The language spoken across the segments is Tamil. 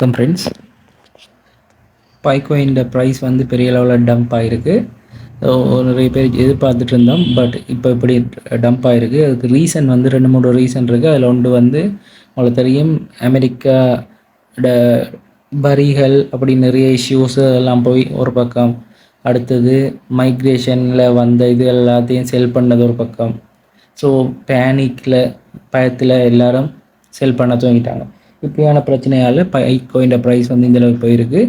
வணக்கம் ஃப்ரெண்ட்ஸ் பைக்கோயின் ப்ரைஸ் வந்து பெரிய லெவலில் டம்ப் ஆகிருக்கு நிறைய பேர் எதிர்பார்த்துட்டு இருந்தோம். பட் இப்போ இப்படி டம்ப் ஆகிருக்கு அதுக்கு ரீசன் வந்து ரெண்டு மூணு ரீசன் இருக்குது அதில் ஒன்று வந்து உங்களுக்கு தெரியும். அமெரிக்கா வரிகள் அப்படி நிறைய இஷ்யூஸ் எல்லாம் போய் ஒரு பக்கம். அடுத்தது மைக்ரேஷனில் வந்த இது எல்லாத்தையும் செல் பண்ணது ஒரு பக்கம். ஸோ பேனிக்கில் பயத்தில் எல்லாரும் செல் பண்ண துவங்கிட்டாங்க. இப்படியான பிரச்சனையால் பைக்கோயின் ப்ரைஸ் வந்து இந்தளவுக்கு போயிருக்கு.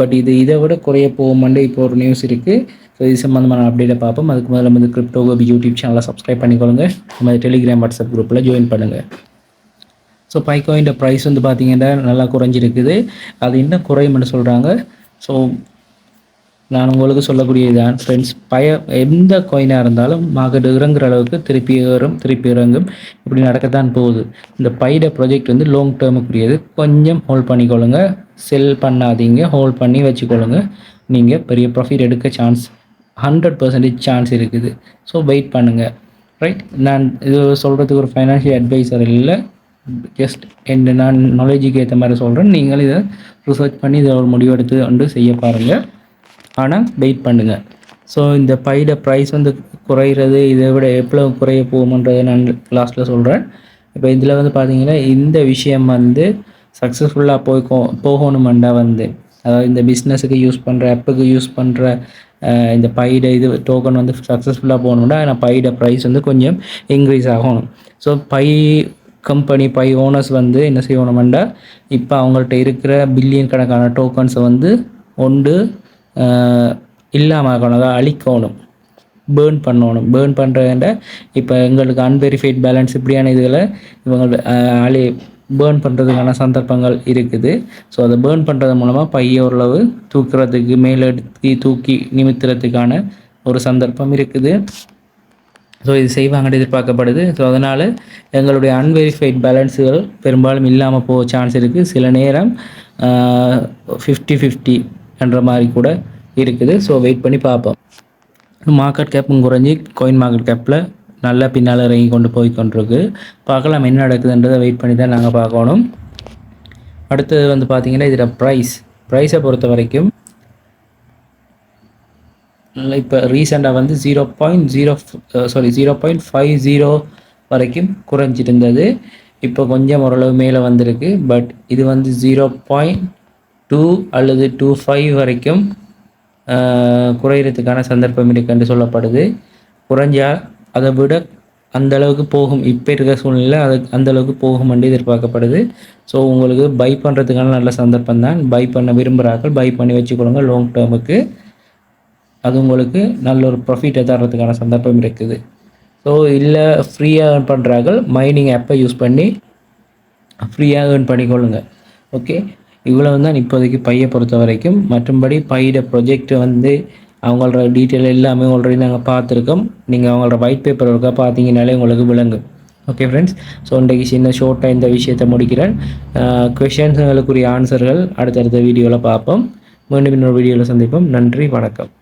பட் இது இதை விட குறைய போகும்னு இப்போ ஒரு நியூஸ் இருக்குது ஸோ இது சம்மந்தமான அப்டேட்டை பார்ப்போம். அதுக்கு முதல்ல வந்து கிரிப்டோ யூடியூப் சேனலை சப்ஸ்கிரைப் பண்ணிக்கொள்ளுங்க நம்ம டெலிகிராம் வாட்ஸ்அப் குரூப்பில் ஜாயின் பண்ணுங்கள் ஸோ பைக்கோயின் ப்ரைஸ் வந்து பார்த்திங்கன்னா நல்லா குறைஞ்சிருக்குது. அது இன்னும் குறையும்னு சொல்கிறாங்க ஸோ நான் உங்களுக்கு சொல்லக்கூடியதுதான். ஃப்ரெண்ட்ஸ் பய எந்த கோயினாக இருந்தாலும் மார்க்கெட் இறங்குற அளவுக்கு திருப்பி ஏறும் திருப்பி இறங்கும். இப்படி நடக்கத்தான் போகுது. இந்த பைட ப்ராஜெக்ட் வந்து லாங் டேர்முக்குரியது கொஞ்சம் ஹோல்ட் பண்ணிக்கொள்ளுங்க. செல் பண்ணாதீங்க. ஹோல்ட் பண்ணி வச்சுக்கொள்ளுங்க. நீங்கள் பெரிய ப்ராஃபிட் எடுக்க சான்ஸ் ஹண்ட்ரட் பர்சன்டேஜ் சான்ஸ் இருக்குது. ஸோ வெயிட் பண்ணுங்கள் ரைட் நான் இது சொல்கிறதுக்கு ஒரு ஃபைனான்ஷியல் அட்வைசர் இல்லை. ஜஸ்ட் என் நான் நாலேஜுக்கு ஏற்ற மாதிரி சொல்கிறேன் நீங்கள் இதை ரிசர்ச் பண்ணி இதை ஒரு முடிவெடுத்து வந்து செய்ய பாருங்கள் ஆனால் வெயிட் பண்ணுங்கள் ஸோ இந்த பையிட ப்ரைஸ் வந்து குறையிறது இதை விட எவ்வளோ குறைய போகுமன்றதை நான் லாஸ்ட்டில் சொல்கிறேன் இப்போ இதில் வந்து பார்த்தீங்கன்னா இந்த விஷயம் வந்து சக்ஸஸ்ஃபுல்லாக போய் போகணுமெண்டா வந்து அதாவது இந்த பிஸ்னஸுக்கு யூஸ் பண்ணுற ஆப்புக்கு யூஸ் பண்ணுற இந்த பைட இது டோக்கன் வந்து சக்ஸஸ்ஃபுல்லாக போகணும்னா நான் பைட ப்ரைஸ் வந்து கொஞ்சம் இன்க்ரீஸ் ஆகணும். So by company by owners வந்து என்ன செய்யணுமெண்டா இப்போ அவங்கள்ட்ட இருக்கிற பில்லியன் கணக்கான டோக்கன்ஸை வந்து ஒன்று இல்லாமல் ஆகணும் அதாவது அழிக்கணும் பேர்ன் பண்ணணும். பேர்ன் பண்ணுறத இப்போ எங்களுக்கு அன்வெரிஃபைட் பேலன்ஸ் இப்படியான இதுகளை இவங்க அழி பேர்ன் பண்ணுறதுக்கான சந்தர்ப்பங்கள் இருக்குது. ஸோ அதை பேர்ன் பண்ணுறது மூலமாக பைய ஓரளவு தூக்குறதுக்கு மேலெடுத்து தூக்கி நிமித்துறதுக்கான ஒரு சந்தர்ப்பம் இருக்குது. ஸோ இது செய்வாங்கன்னு எதிர்பார்க்கப்படுது. ஸோ அதனால் எங்களுடைய அன்வெரிஃபைட் பேலன்ஸுகள் பெரும்பாலும் இல்லாமல் போக சான்ஸ் இருக்குது சில நேரம் ஃபிஃப்டி ஃபிஃப்டி என்ற மாதிரி கூட இருக்குது. ஸோ வெயிட் பண்ணி பார்ப்போம். மார்க்கெட் கேப்பும் குறைஞ்சி கோயின் மார்க்கெட் கேப்பில் நல்லா பின்னால் இறங்கி கொண்டு போய் கொண்டிருக்கு. பார்க்கலாம் என்ன நடக்குதுன்றதை வெயிட் பண்ணி தான் நாங்கள் பார்க்கணும். அடுத்தது வந்து பார்த்திங்கன்னா இதில் ப்ரைஸ் ப்ரைஸை பொறுத்த வரைக்கும் இப்போ ரீசெண்டாக வந்து zero point zero sorry zero point five zero வரைக்கும் குறைஞ்சிருந்தது. இப்போ கொஞ்சம் ஓரளவு மேலே வந்திருக்கு. பட் இது வந்து ஜீரோ பாயிண்ட் டூ அல்லது டூ ஃபைவ் வரைக்கும் குறையிறதுக்கான சந்தர்ப்பம் இருக்குன்னு சொல்லப்படுது. குறைஞ்சால் அதை விட அந்த அளவுக்கு போகும். இப்போ இருக்கிற சூழ்நிலை அது அந்த அளவுக்கு போகும் என்று எதிர்பார்க்கப்படுது. ஸோ உங்களுக்கு பை பண்ணுறதுக்கான நல்ல சந்தர்ப்பம் தான். பை பண்ண விரும்புகிறார்கள். பை பண்ணி வச்சுக்கொள்ளுங்க. லாங் டேர்முக்கு அது உங்களுக்கு நல்ல ஒரு ப்ராஃபிட்டை தர்றதுக்கான சந்தர்ப்பம் இருக்குது. ஸோ இல்லை ஃப்ரீயாக ஏர்ன் பண்ணுறார்கள் மைனிங் ஆப்பை யூஸ் பண்ணி ஃப்ரீயாக ஏர்ன் பண்ணிக்கொள்ளுங்க. ஓகே இவ்வளவு தான் இப்போதைக்கு பையை பொறுத்த வரைக்கும் மற்றும்படி பையிட ப்ரொஜெக்ட் வந்து அவங்களோட டீட்டெயில் எல்லாமே ஆல்ரெடி நாங்கள் பார்த்துருக்கோம். நீங்கள் அவங்களோட ஒயிட் பேப்பர் இருக்கா பார்த்தீங்கனாலே உங்களுக்கு விளங்கும். ஓகே ஃப்ரெண்ட்ஸ் ஸோ இன்றைக்கு சின்ன ஷோர்ட்டாக இந்த விஷயத்தை முடிக்கிறேன். கொஷின்ஸுங்களுக்குரிய ஆன்சர்கள் அடுத்தடுத்த வீடியோவில் பார்ப்போம். மீண்டும் இன்னொரு வீடியோவில் சந்திப்போம். நன்றி வணக்கம்.